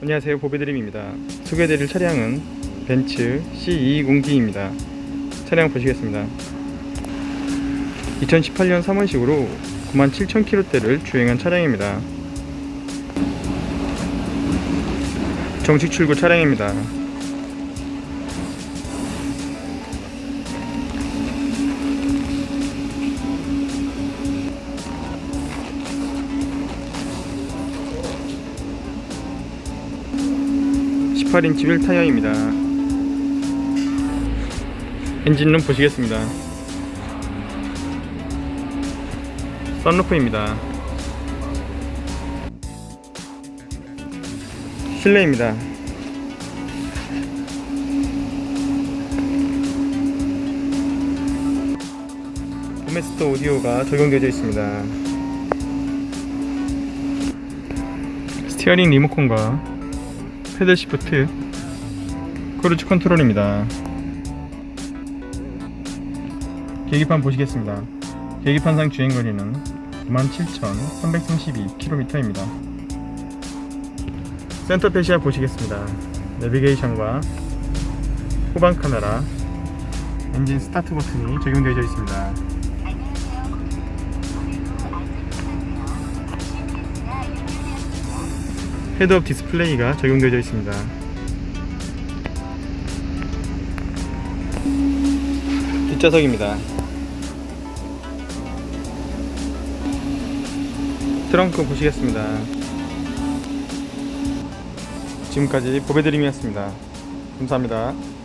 안녕하세요. 보배드림입니다. 소개해드릴 차량은 벤츠 C220D입니다. 차량 보시겠습니다. 2018년 3원식으로 97,000km대를 주행한 차량입니다. 정식 출고 차량입니다 (18인치) 휠 타이어입니다. 엔진룸 보시겠습니다. 썬루프입니다. 실내입니다. 도메스터 오디오가 적용되어 있습니다. 스티어링 리모컨과 패들 시프트. 크루즈 컨트롤입니다. 계기판 보시겠습니다. 계기판상 주행거리는 97,332km입니다. 센터 페시아 보시겠습니다. 내비게이션과 후방 카메라 엔진 스타트 버튼이 적용되어 있습니다 헤드업 디스플레이가 적용되어 있습니다. 뒷좌석입니다. 트렁크 보시겠습니다. 지금까지 보배드림이었습니다. 감사합니다